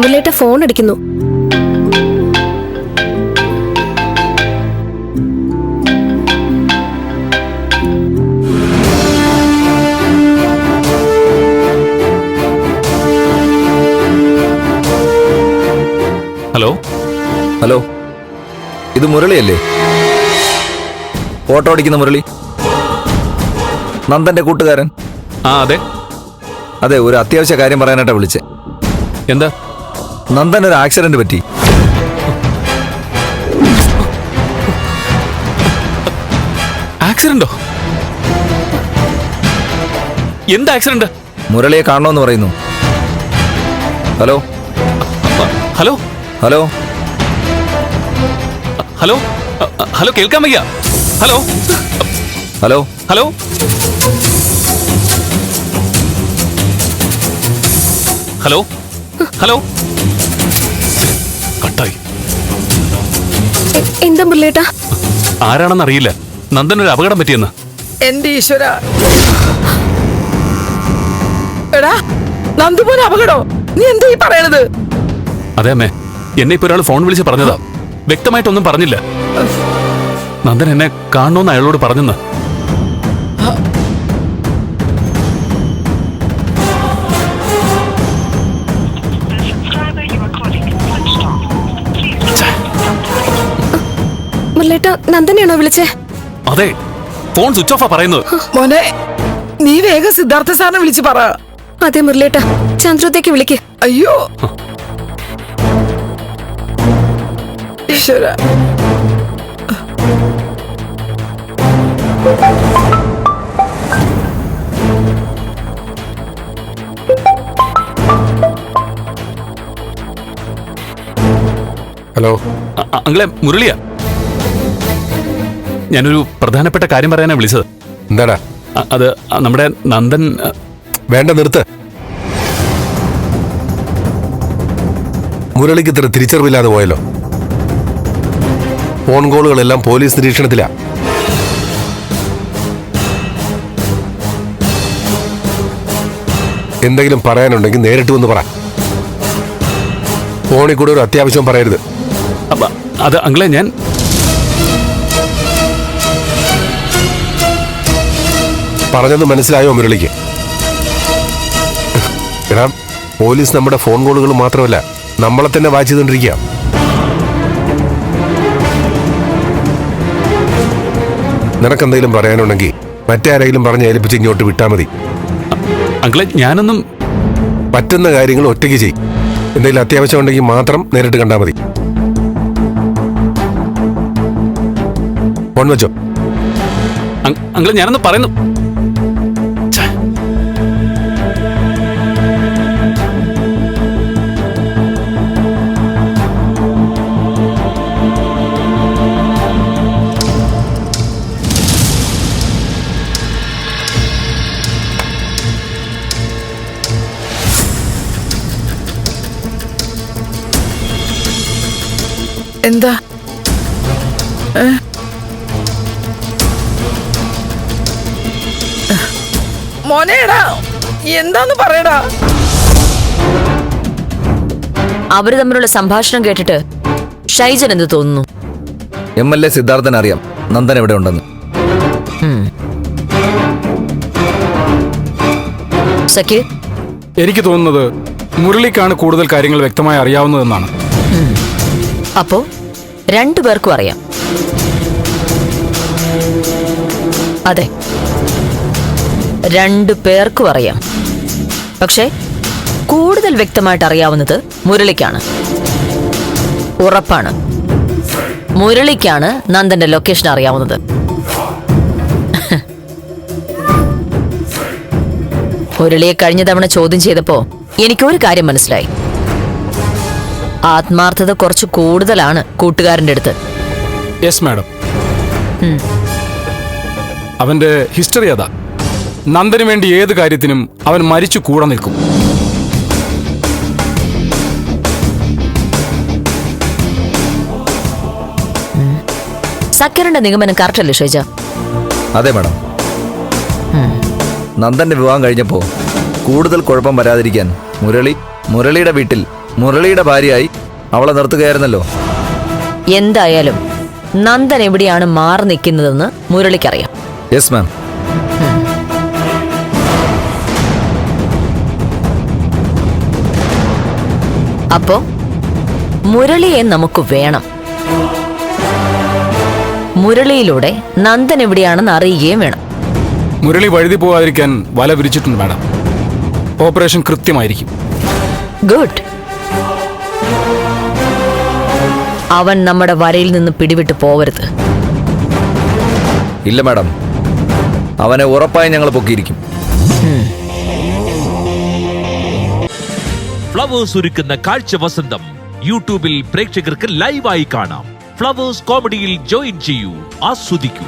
മുരളിയേട്ട phone അടിക്കുന്നു. Hello? Hello? ഇത് മുരളിയല്ലേ? ഫോട്ടോ അടിക്കുന്ന മുരളി? നന്ദന്റെ കൂട്ടുകാരൻ? ആ അതെ. അതെ ഒരു അത്യാവശ്യ കാര്യം പറയാനായിട്ടാ വിളിച്ചേ. എന്താ? നന്ദൻ ഒരു ആക്സിഡന്റ് പറ്റി. ആക്സിഡന്റോ എന്ത് ആക്സിഡന്റ് മുരളിയെ കാണണമെന്ന് പറയുന്നു. Hello? Hello? Hello? Hello? Hello കേൾക്കാൻ വയ്യ. Hello? Hello? Hello? Hello? Hello? കട്ടായി. എന്താ പിള്ളേട്ടാ ആരാണെന്ന് അറിയില്ല നന്ദൻ ഒരു അപകടം പറ്റിയെന്ന്. എന്റെ ഈശ്വര. എടാ നന്ദുപോലെ അപകടോ? നീ എന്താ ഈ പറയണത്? അതെ അമ്മേ എന്നെ ഇപ്പൊ ഒരാൾ ഫോൺ വിളിച്ച് പറഞ്ഞതാ. വ്യക്തമായിട്ടൊന്നും പറഞ്ഞില്ല. നന്ദൻ എന്നെ കാണണമെന്ന് അയാളോട് പറഞ്ഞെന്ന്. മുരളിയേട്ട നന്ദനെയാണോ വിളിച്ചേ? അതെ ഫോൺ സ്വിച്ച് ഓഫാ പറയുന്നത്. മോനെ നീ വേഗം സിദ്ധാർത്ഥ സാറിനെ വിളിച്ച് പറ. അതെ മുരളേട്ട ചന്ദ്രത്തേക്ക് വിളിക്ക്. അയ്യോ. ഈശ്വര. ഹലോ. അ- അ- അങ്ങളെ മുരളിയ? ഞാനൊരു പ്രധാനപ്പെട്ട കാര്യം പറയാനാണ് വിളിച്ചത്. എന്താടാ? അ- അത് നമ്മുടെ നന്ദൻ അ, വേണ്ട നിർത്ത്. മുരളിക്ക് ഇത്ര തിരിച്ചറിവില്ലാതെ പോയല്ലോ. ഫോൺ കോളുകളെല്ലാം പോലീസ് നിരീക്ഷണത്തിലാ. എന്തെങ്കിലും പറയാനുണ്ടെങ്കിൽ നേരിട്ട് വന്ന് പറ. ഫോണിൽ കൂടെ ഒരു അത്യാവശ്യം പറയരുത്. അപ്പ, അത് അങ്കിളെ ഞാൻ പറഞ്ഞത് മനസ്സിലായോ മുരളിക്ക്? എടാ പോലീസ് നമ്മുടെ ഫോൺ കോളുകൾ മാത്രമല്ല നമ്മളെ തന്നെ വാച്ച് ചെയ്തുകൊണ്ടിരിക്കുക നിനക്കെന്തെങ്കിലും പറയാനുണ്ടെങ്കിൽ മറ്റാരെങ്കിലും പറഞ്ഞ് ഏൽപ്പിച്ച് ഇങ്ങോട്ട് വിട്ടാൽ മതി. അങ്കിളെ ഞാനൊന്നും പറ്റുന്ന കാര്യങ്ങൾ ഒറ്റയ്ക്ക് ചെയ്യും എന്തെങ്കിലും അത്യാവശ്യം ഉണ്ടെങ്കിൽ മാത്രം നേരിട്ട് കണ്ടാൽ മതി. ഫോൺ വെച്ചോ. അങ്കിളെ ഞാനൊന്നും ഞാനൊന്ന് പറയുന്നു എന്താ? മോനേടാ എന്താന്ന് പറയടാ? അവർ തമ്മിലുള്ള സംഭാഷണം കേട്ടിട്ട് ഷൈജൻ എന്ന് തോന്നുന്നു? എം എൽ എ സിദ്ധാർത്ഥൻ അറിയാം. നന്ദൻ എവിടെ ഉണ്ടെന്ന്. സഖി എനിക്ക് തോന്നുന്നത് മുരളിക്കാണ് കൂടുതൽ കാര്യങ്ങൾ വ്യക്തമായി അറിയാവുന്നതെന്നാണ്. അപ്പോ രണ്ടു പേർക്കും അറിയാം. അതെ. രണ്ടു പേർക്കും അറിയാം. പക്ഷേ കൂടുതൽ വ്യക്തമായിട്ട് അറിയാവുന്നത് മുരളിക്കാണ്. ഉറപ്പാണ്. മുരളിക്കാണ് നന്ദന്റെ ലൊക്കേഷൻ അറിയാവുന്നത്. മുരളിയെ കഴിഞ്ഞ തവണ ചോദ്യം ചെയ്തപ്പോ എനിക്കൊരു കാര്യം മനസ്സിലായി. ആത്മാർത്ഥത കുറച്ച് കൂടുതലാണ് കൂട്ടുകാരന്റെ അടുത്ത്. യെസ് മാഡം അവന്റെ ഹിസ്റ്ററി അതാ. നന്ദന് വേണ്ടി ഏത് കാര്യത്തിനും അവൻ മരിച്ചു കൂടെ നിൽക്കും. സക്കറിന്റെ നിഗമനം കറക്റ്റ് അല്ലേ ഷൈജ? അതെ മാഡം നന്ദന്റെ വിവാഹം കഴിഞ്ഞപ്പോ കൂടുതൽ കുഴപ്പം വരാതിരിക്കാൻ മുരളി മുരളിയുടെ വീട്ടിൽ മുരളിയുടെ ഭാര്യയായി അവളെ നിർത്തുകയായിരുന്നല്ലോ. എന്തായാലും നന്ദൻ എവിടെയാണ് മാറി നിൽക്കുന്നതെന്ന് മുരളിക്കറിയാം. യെസ് മാം അപ്പോ മുരളിയെ നമുക്ക് വേണം. മുരളിയിലൂടെ നന്ദൻ എവിടെയാണെന്ന് അറിയുകയും വേണം. മുരളി വഴുതി പോകാതിരിക്കാൻ വല വിരിച്ചിട്ടുണ്ട് മാഡം. ഓപ്പറേഷൻ കൃത്യമായിരിക്കും. ഗുഡ്. അവൻ നമ്മുടെ വരയിൽ നിന്ന് പിടിവിട്ട് പോവരുത്. ഇല്ല മാഡം. അവനെ ഉറപ്പായി ഞങ്ങൾ പൊക്കിയിരിക്കും. ഫ്ലവേഴ്സ് ഒരുക്കുന്ന കാഴ്ച വസന്തം. യൂട്യൂബിൽ പ്രേക്ഷകർക്ക് ലൈവായി കാണാം. ഫ്ലവേഴ്സ് കോമഡിയിൽ ജോയിൻ ചെയ്യൂ. ആസ്വദിക്കൂ.